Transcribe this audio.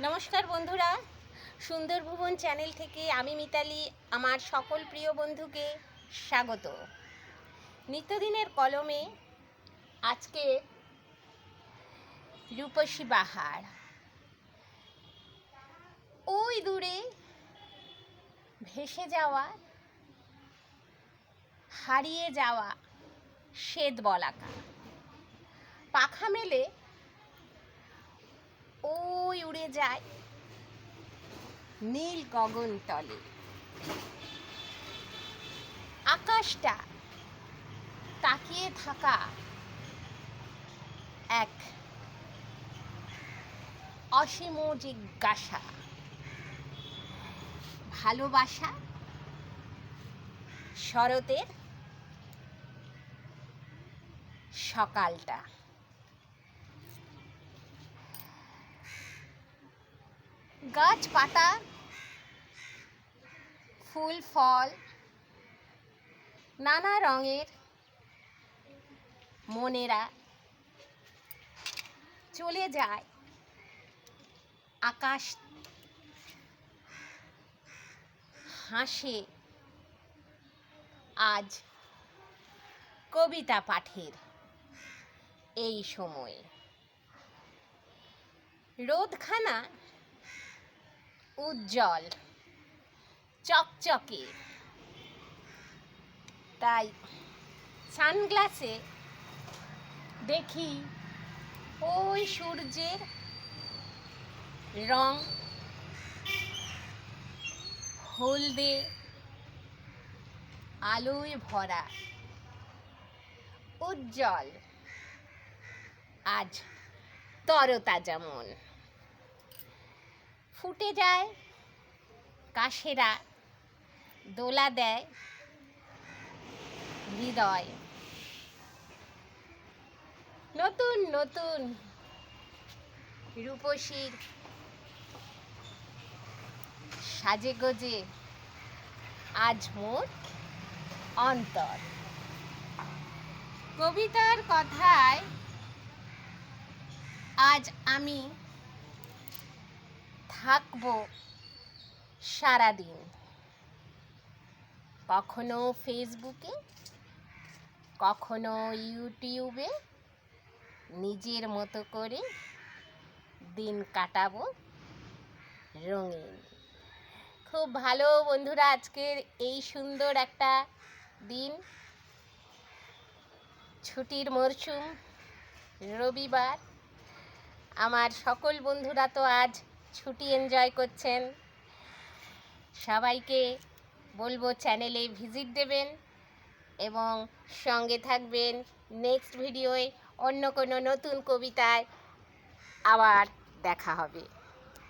নমস্কার বন্ধুরা। সুন্দর ভুবন চ্যানেল থেকে আমি মিতালি, আমার সকল প্রিয় বন্ধুকে স্বাগত। নিত্যদিনের কলমে আজকে রূপসী বাহার। ওই দূরে ভেসে যাওয়া, হারিয়ে যাওয়া শ্বেত বলাকা পাখা মেলে ওই উড়ে যায় নীল গগন তলে। আকাশটা তাকিয়ে থাকা এক অসীম জিজ্ঞাসা, ভালোবাসা শরতের সকালটা। গাছপাতা ফুল, ফল, নানা রঙের মনেরা চলে যায়। আকাশ হাসে। আজ কবিতা পাঠের এই সময়ে। রোদখানা উজ্জ্বল, চকচকে। তাই সানগ্লাসে দেখি ওই সূর্যের রং হলদে আলোয় ভরা, উজ্জ্বল, আজ তরতাজা মন। ফুটে যায়, কাশেরা দোলা দেয়, হৃদয়। নতুন নতুন রূপসীর সাজে গজে আজ মোর অন্তর। কবিতার কথায় আজ আমি থাকব সারাদিন। কখনো ফেসবুকে কখনো ইউটিউবে নিজের মতো করে দিন কাটাবো রঙিন। খুব ভালো বন্ধুরা, আজকের এই সুন্দর একটা দিন। ছুটির মরশুম, রবিবার। আমার সকল বন্ধুরা তো আজ ছুটি এনজয় করছেন। সবাইকে বলব চ্যানেলে ভিজিট দেবেন এবং সঙ্গে থাকবেন। নেক্সট ভিডিওয় অন্য কোনো নতুন কবিতায় আবার দেখা হবে।